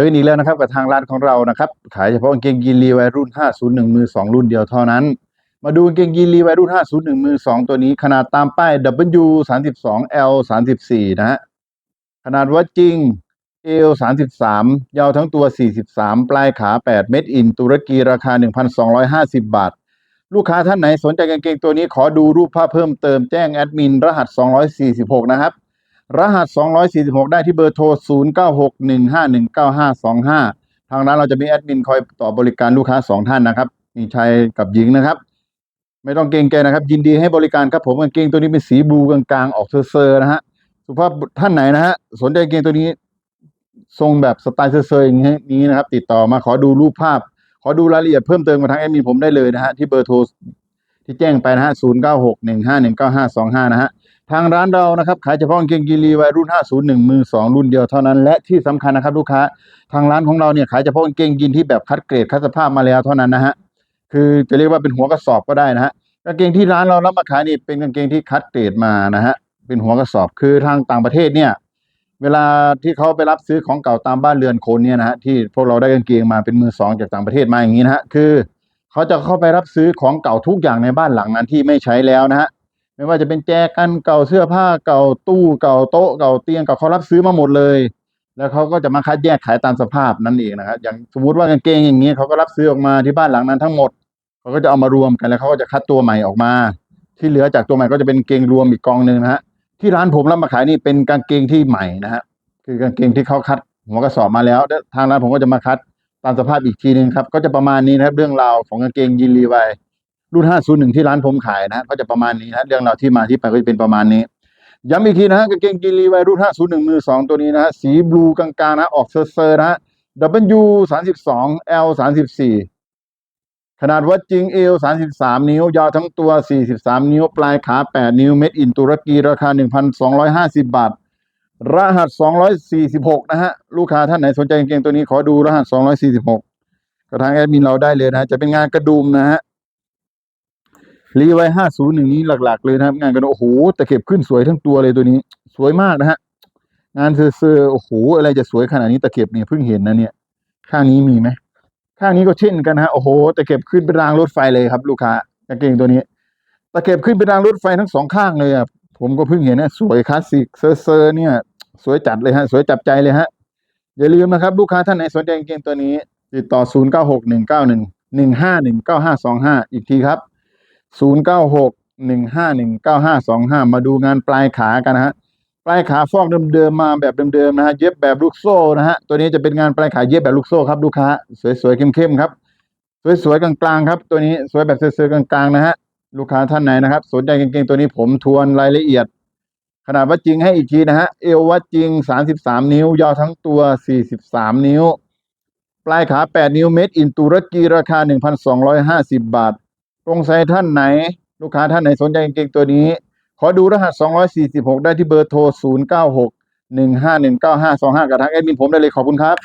อกันอีกแล้วนะครับกับทางร้านของเรานะครับขายเฉพาะกางเกงยีนรีวัยรุ่น 501 มือ 2 รุ่นเดียวเท่านั้น มาดูกางเกงยีนรีวัยรุ่น 501 มือ 2 ตัวนี้ ขนาดตามป้าย W 32 L 34 นะฮะขนาดวัดจริง L 33 ยาวทั้งตัว 43 ปลายขา 8 เม็ดอิน ตุรกีราคา 1,250 บาท ลูกค้าท่านไหนสนใจกางเกงตัวนี้ขอดูรูปภาพเพิ่มเติมแจ้งแอดมินรหัส 246 นะครับ รหัส 246 ได้ที่เบอร์โทร 0961519525 ทางร้านเราจะมีแอดมินคอยต่อบริการลูกค้า 2 ท่านนะครับ มีชายกับหญิงนะครับ ไม่ต้องเกรงใจนะครับ ยินดีให้บริการครับผมกางเกงตัวนี้เป็นสีบลูกลางๆ ออกเซอร์ๆนะฮะ สุภาพท่านไหนนะฮะ สนใจกางเกงตัวนี้ ทรงแบบสไตล์เซอร์ๆอย่างนี้นะครับ ติดต่อมาขอดูรูปภาพ ขอดูรายละเอียดเพิ่มเติมกับทางแอดมินผมได้เลยนะฮะที่เบอร์โทรที่แจ้งไปนะฮะ0961519525 นะฮะ ทางร้านเรานะครับขายเฉพาะกางเกงกีรีวัยรุ่น 501 มือ 2 รุ่นเดียวเท่านั้น และที่สำคัญนะครับลูกค้า ทางร้านของเราเนี่ยขายเฉพาะกางเกงยีนที่แบบคัดเกรดคัดสภาพมาแล้วเท่านั้นนะฮะ คือจะเรียกว่าเป็นหัวกระสอบก็ได้นะฮะ กางเกงที่ร้านเรารับมาขายนี่เป็นกางเกงที่คัดเกรดมานะฮะ เป็นหัวกระสอบ คือทางต่างประเทศเนี่ย เวลาที่เขาไปรับซื้อของเก่าตามบ้านเรือนคนเนี่ยนะฮะ ที่พวกเราได้กางเกงมาเป็นมือสองจากต่างประเทศมาอย่างนี้นะฮะ คือเขาจะเข้าไปรับซื้อของเก่าทุกอย่างในบ้านหลังนั้นที่ไม่ใช้แล้วนะฮะ ไม่ว่าจะเป็นแจกันเก่าเสื้อผ้าเก่าตู้เก่าโต๊ะเก่าเตียงเก่าเขารับซื้อมาหมดเลย แล้วเขาก็จะมาคัดแยกขายตามสภาพนั่นเองนะครับอย่างสมมุติว่ากางเกงอย่างนี้เขาก็รับซื้อออกมาที่บ้านหลังนั้นทั้งหมดเขาก็จะเอามารวมกันแล้วเขาก็จะคัดตัวใหม่ออกมา ที่เหลือจากตัวใหม่ก็จะเป็นเกงรวมอีกกองหนึ่งนะฮะที่ร้านผมรับมาขายนี่เป็นกางเกงที่ใหม่นะฮะคือกางเกงที่เขาคัดหัวกระสอบมาแล้วทางร้านผมก็จะมาคัดตามสภาพอีกทีหนึ่งครับก็จะประมาณนี้นะครับเรื่องราวของกางเกงยีนรีไว รุ่น 501 ที่ร้านผมขายนะฮะก็จะประมาณนี้นะเรื่องราวที่มาที่ไปก็จะเป็นประมาณนี้ย้ำอีกทีนะฮะกางเกงยีรีไวายรุ่น 501 มือ 2 ตัวนี้นะฮะสีบลูกลางๆนะออกเซอร์ๆนะฮะ W 32 L 34ขนาดวัดจริง L 33 นิ้ว ยาวทั้งตัว 43 นิ้ว ปลายขา 8 นิ้วเม็ดอินตุรกีราคา 1,250 บาท รหัส 246 นะฮะ ลูกค้าท่านไหนสนใจกางเกงตัวนี้ขอดูรหัส 246ก็ทางแอดมินเราได้เลยนะฮะจะเป็นงานกระดุมนะฮะ รีไว้501นี้หลัก ๆ เลยนะครับ งานกระดุมโอ้โหตะเข็บขึ้นสวยทั้งตัวเลยตัวนี้ สวยมากนะฮะงานเซอร์โอ้โหอะไรจะสวยขนาดนี้ตะเข็บเนี่ยเพิ่งเห็นนะเนี่ย ข้างนี้มีไหมข้างนี้ก็เช่นกันฮะโอ้โหตะเข็บขึ้นเป็นรางรถไฟเลยครับ ลูกค้ากางเกงตัวนี้ตะเข็บขึ้นเป็นรางรถไฟทั้งสองข้างเลยอะผมก็เพิ่งเห็นนะสวยคลาสสิกเซอร์เนี่ย สวยจัดเลยฮะ สวยจับใจเลยฮะอย่าลืมนะครับ ลูกค้าท่านไหนสนใจกางเกงตัวนี้ ติดต่อ 0 9 6 1 9 1 1 5 1 9 5 2 5อีกทีครับ0 9 6 1 5 1 9 5 2 5มาดูงานปลายขากันนะฮะปลายขาฟอกเดิมๆมาแบบเดิมๆนะฮะเย็บแบบลูกโซ่นะฮะตัวนี้จะเป็นงานปลายขาเย็บแบบลูกโซ่ครับลูกค้าสวยๆเข้มๆครับ สวยๆกลางๆครับ ตัวนี้สวยแบบเซอๆกลางๆนะฮะลูกค้าท่านไหนนะครับ สนใจกางเกงตัวนี้ผมทวนรายละเอียด ขนาดวัดจริงให้อีกทีนะฮะเอววัดจริง 33 นิ้ว ยาวทั้งตัว 43 นิ้ว ปลายขา 8 นิ้วเม็ดอินตุรกีราคา 1,250 บาท ตรงไซต์ท่านไหน ลูกค้าท่านไหนสนใจกางเกงตัวนี้ ขอดูรหัส 246 ได้ที่เบอร์โทร 096 1519525 กับทางแอดมินผมได้เลยขอบคุณครับ